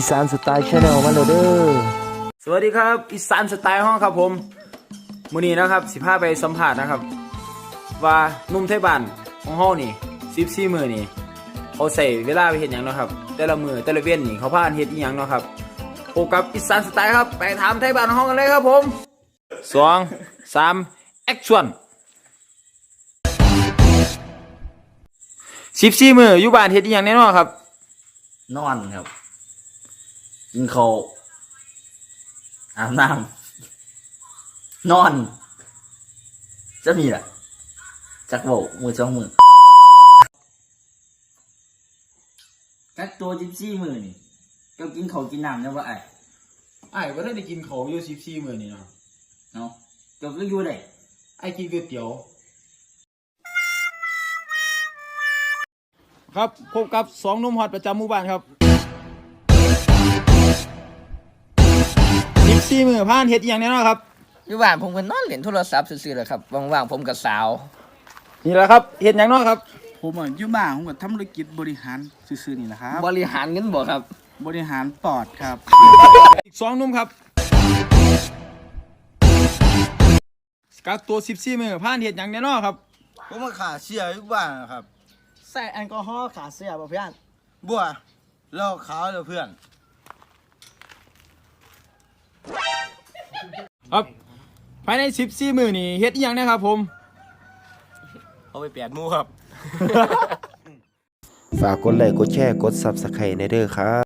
อีสานสไตล์ชาแนลมาเลยเด้อสวัสดีครับอีสานสไตล์ห้องครับผมมื้อนี้นะครับสิพาไปสัมภาษณ์นะครับ ว่าหนุ่มไทยบ้านของเฮานี่14มื้อนี่เขาใส่เวลาไปเฮ็ดหยังเนาะครับ แต่ละมื้อแต่ละเว้นนี่เขาพากันเฮ็ดอีหยังเนาะครับพบกับอีสานสไตล์ครับไปถามไทยบ้านของเฮากันเลยครับผมสองสามแอคชั่น14มื้ออยู่บ้านเฮ็ดอีหยังแน่นอนครับ นอนครับ กินข้าวอาบน้ำนอน จะมีแหละจักโบกมือจ้องมือกักตัวจิบซี่มือนี่เจ้ากินข้าวกินน้ำเนี่ยว่าไอ้ไอ้บ่ได้กินข้าวอยู่14มื้อนี่เนาะเนาะเจ้าก็อยู่ได้ไอ้กินก๋วยเตี๋ยวครับพบกับสองหนุ่มฮอตประจำหมู่บ้านครับ สิบสี่มือผ่านเฮ็ดอหย่างแน่นอนครับ อยู่บ้านผมก็นอนเล่นโทรศัพท์ซื่อๆแหละครับว่างๆผมกับสาว นี่แหละครับเฮ็ดหยังเนอนครับ ผมอะอยู่บ้านผมก็ทำธุรกิจบริหารซื่อๆนี่แหละครับ บริหารเงินบ่ครับ บริหารปอดครับ อีกสองหนุ่มครับกักตัวสิบสี่มือผ่านเฮ็ดหยังแน่นอนครับ ผมมาขาเสียอยู่บ้านนะครับใส่แอลกอฮอล์ขาเสียบ่เพื่อนบัวเหล้าขาวเลยเพื่อน ครับ ภายในสิบสี่มือนี่เฮ็ดอหย่างนะครับผม เอาไปเปลี่ยนมูครับ ฝากกดไลค์กดแชร์กด Subscribe ในเด้อครับ